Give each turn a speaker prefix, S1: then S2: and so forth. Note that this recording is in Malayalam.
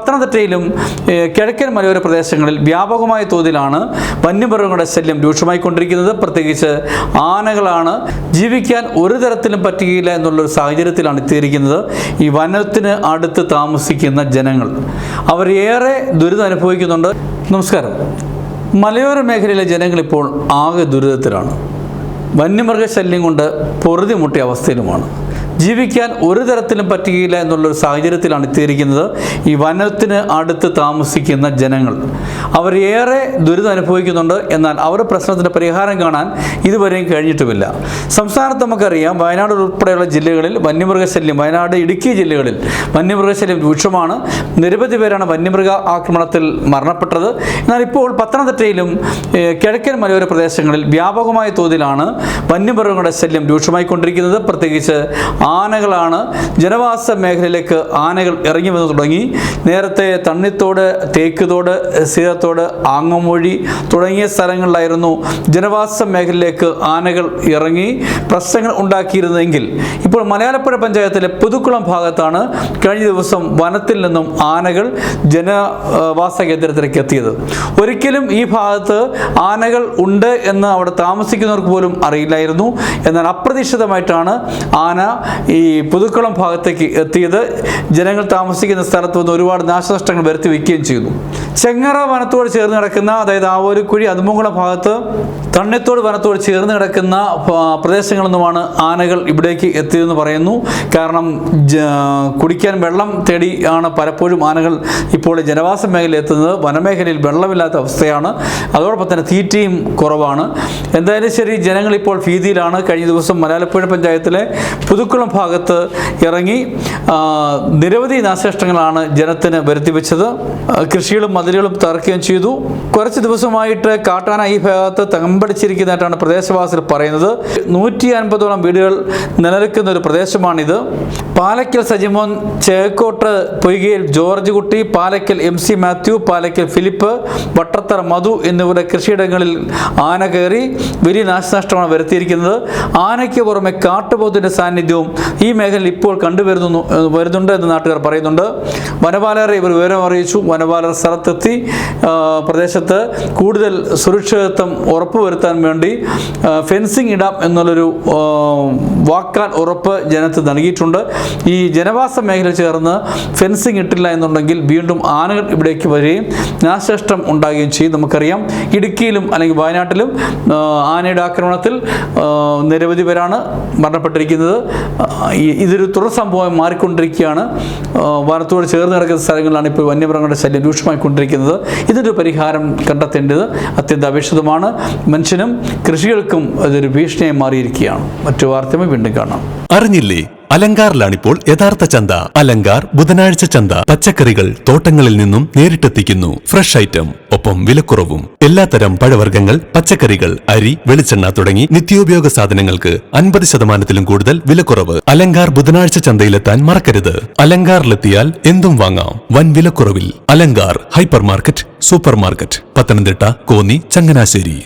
S1: പത്തനംതിട്ടയിലും കിഴക്കൻ മലയോര പ്രദേശങ്ങളിൽ വ്യാപകമായ തോതിലാണ് വന്യമൃഗങ്ങളുടെ ശല്യം രൂക്ഷമായിക്കൊണ്ടിരിക്കുന്നത്. പ്രത്യേകിച്ച് ആനകളാണ്. ജീവിക്കാൻ ഒരു തരത്തിലും പറ്റുകയില്ല എന്നുള്ളൊരു സാഹചര്യത്തിലാണ് എത്തിയിരിക്കുന്നത് ഈ വനത്തിന് അടുത്ത് താമസിക്കുന്ന ജനങ്ങൾ. അവർ ഏറെ ദുരിതം അനുഭവിക്കുന്നുണ്ട്. നമസ്കാരം. മലയോര മേഖലയിലെ ജനങ്ങൾ ഇപ്പോൾ ആകെ ദുരിതത്തിലാണ്. വന്യമൃഗശല്യം കൊണ്ട് പൊറുതിമുട്ടിയ അവസ്ഥയിലുമാണ്. ജീവിക്കാൻ ഒരു തരത്തിലും പറ്റുകയില്ല എന്നുള്ളൊരു സാഹചര്യത്തിലാണ് എത്തിയിരിക്കുന്നത് ഈ വനത്തിന് അടുത്ത് താമസിക്കുന്ന ജനങ്ങൾ. അവർ ഏറെ ദുരിതം അനുഭവിക്കുന്നുണ്ട്. എന്നാൽ അവരുടെ പ്രശ്നത്തിന് പരിഹാരം കാണാൻ ഇതുവരെയും കഴിഞ്ഞിട്ടുമില്ല. സംസ്ഥാനത്ത് നമുക്കറിയാം വയനാട് ഉൾപ്പെടെയുള്ള ജില്ലകളിൽ വന്യമൃഗശല്യം വയനാട് ഇടുക്കി ജില്ലകളിൽ വന്യമൃഗശല്യം രൂക്ഷമാണ്. നിരവധി പേരാണ് വന്യമൃഗ ആക്രമണത്തിൽ മരണപ്പെട്ടത്. എന്നാൽ ഇപ്പോൾ പത്തനംതിട്ടയിലും കിഴക്കൻ മലയോര പ്രദേശങ്ങളിൽ വ്യാപകമായ തോതിലാണ് വന്യമൃഗങ്ങളുടെ ശല്യം രൂക്ഷമായിക്കൊണ്ടിരിക്കുന്നത്. പ്രത്യേകിച്ച് ആനകളാണ് ജനവാസ മേഖലയിലേക്ക് ആനകൾ ഇറങ്ങി വന്നു തുടങ്ങി. നേരത്തെ തണ്ണിത്തോട് തേക്കുതോട് സീതത്തോട് ആങ്ങമൊഴി തുടങ്ങിയ സ്ഥലങ്ങളിലായിരുന്നു ജനവാസ മേഖലയിലേക്ക് ആനകൾ ഇറങ്ങി പ്രശ്നങ്ങൾ ഉണ്ടാക്കിയിരുന്നെങ്കിൽ ഇപ്പോൾ മലയാളപ്പുഴ പഞ്ചായത്തിലെ പുതുക്കുളം ഭാഗത്താണ് കഴിഞ്ഞ ദിവസം വനത്തിൽ നിന്നും ആനകൾ ജനവാസ കേന്ദ്രത്തിലേക്ക് എത്തിയത്. ഒരിക്കലും ഈ ഭാഗത്ത് ആനകൾ ഉണ്ട് എന്ന് അവിടെ താമസിക്കുന്നവർക്ക് പോലും അറിയില്ലായിരുന്നു. എന്നാൽ അപ്രതീക്ഷിതമായിട്ടാണ് ആന ഈ പുതുക്കുളം ഭാഗത്തേക്ക് എത്തിയത് ജനങ്ങൾ താമസിക്കുന്ന സ്ഥലത്ത് വന്ന് ഒരുപാട് നാശനഷ്ടങ്ങൾ വരുത്തി വയ്ക്കുകയും ചെയ്തു ചെങ്ങറ വനത്തോട് ചേർന്ന് കിടക്കുന്ന അതായത് ആവോലിക്കുഴി അതുമുകുളം ഭാഗത്ത് തണ്ണിത്തോട് വനത്തോട് ചേർന്ന് കിടക്കുന്ന പ്രദേശങ്ങളൊന്നുമാണ് ആനകൾ ഇവിടേക്ക് എത്തിയതെന്ന് പറയുന്നു. കാരണം കുടിക്കാൻ വെള്ളം തേടി ആണ് പലപ്പോഴും ആനകൾ ഇപ്പോൾ ജനവാസ മേഖലയിൽ എത്തുന്നത്. വനമേഖലയിൽ വെള്ളമില്ലാത്ത അവസ്ഥയാണ്. അതോടൊപ്പം തന്നെ തീറ്റയും കുറവാണ്. എന്തായാലും ശരി ജനങ്ങൾ ഇപ്പോൾ ഭീതിയിലാണ്. കഴിഞ്ഞ ദിവസം മലയാളപ്പുഴ പഞ്ചായത്തിലെ പുതുക്കുളം ഭാഗത്ത് ഇറങ്ങി നിരവധി നാശനഷ്ടങ്ങളാണ് ജനത്തിന് വരുത്തിവെച്ചത്. കൃഷികളും മതിലുകളും തകർക്കുകയും ചെയ്തു. കുറച്ച് ദിവസമായിട്ട് കാട്ടാന ഈ ഭാഗത്ത് തമ്പടിച്ചിരിക്കുന്നതായിട്ടാണ് പ്രദേശവാസികൾ പറയുന്നത്. നൂറ്റി അൻപതോളം വീടുകൾ നിലനിൽക്കുന്ന ഒരു പ്രദേശമാണിത്. Palakkal Sajimon Chekkot Poykayil George Kutty Palakkal M C Mathew Palakkal Philip Vattathara Madhu എന്നിവരുടെ കൃഷിയിടങ്ങളിൽ ആന കയറി വലിയ നാശനഷ്ടമാണ് വരുത്തിയിരിക്കുന്നത്. ആനയ്ക്ക് പുറമെ കാട്ടുപോത്തിന്റെ സാന്നിധ്യവും ഈ മേഖലയിൽ ഇപ്പോൾ കണ്ടുവരുന്നു വരുന്നുണ്ട് എന്ന് നാട്ടുകാർ പറയുന്നുണ്ട്. വനപാലകരെ ഇവർ വിവരം അറിയിച്ചു വനപാലകർ സ്ഥലത്തെത്തി ആ, പ്രദേശത്ത് കൂടുതൽ സുരക്ഷിതത്വം ഉറപ്പുവരുത്താൻ വേണ്ടി ഫെൻസിങ് ഇടാം എന്നുള്ളൊരു വാക്കാൽ ഉറപ്പ് ജനത്ത് നൽകിയിട്ടുണ്ട്. ഈ ജനവാസ മേഖല ചേർന്ന് ഫെൻസിങ് ഇട്ടില്ല എന്നുണ്ടെങ്കിൽ വീണ്ടും ആനകൾ ഇവിടേക്ക് വരികയും നാശനഷ്ടം ഉണ്ടാകുകയും ചെയ്യും. നമുക്കറിയാം ഇടുക്കിയിലും അല്ലെങ്കിൽ വയനാട്ടിലും ആനയുടെ ആക്രമണത്തിൽ നിരവധി പേരാണ് മരണപ്പെട്ടിരിക്കുന്നത്. ഇതൊരു തുടർ സംഭവം മാറിക്കൊണ്ടിരിക്കുകയാണ്. വനത്തോട് ചേർന്ന് കിടക്കുന്ന സ്ഥലങ്ങളിലാണ് ഇപ്പോൾ വന്യമൃഗങ്ങളുടെ ശല്യം രൂക്ഷമായിക്കൊണ്ടിരിക്കുന്നത്. ഇതിനൊരു പരിഹാരം കണ്ടെത്തേണ്ടത് അത്യന്താപേക്ഷിതമാണ് മനുഷ്യനും കൃഷികൾക്കും അതൊരു ഭീഷണിയായി മാറിയിരിക്കുകയാണ്. മറ്റു വാർത്തയുമായി വീണ്ടും കാണാം.
S2: അറിഞ്ഞില്ലേ? അലങ്കാറിലാണിപ്പോൾ യഥാർത്ഥ ചന്ത. അലങ്കാർ ബുധനാഴ്ച ചന്ത. പച്ചക്കറികൾ തോട്ടങ്ങളിൽ നിന്നും നേരിട്ടെത്തിക്കുന്നു. Fresh item. ഒപ്പം വിലക്കുറവും. എല്ലാത്തരം പഴവർഗങ്ങൾ പച്ചക്കറികൾ അരി വെളിച്ചെണ്ണ തുടങ്ങി നിത്യോപയോഗ സാധനങ്ങൾക്ക് അൻപത് ശതമാനത്തിലും കൂടുതൽ വിലക്കുറവ്. അലങ്കാർ ബുധനാഴ്ച ചന്തയിലെത്താൻ മറക്കരുത്. അലങ്കാറിലെത്തിയാൽ എന്തും വാങ്ങാം. വൻ വിലക്കുറവിൽ. Alankar hyper market super market Pathanamthitta Konni Changanassery.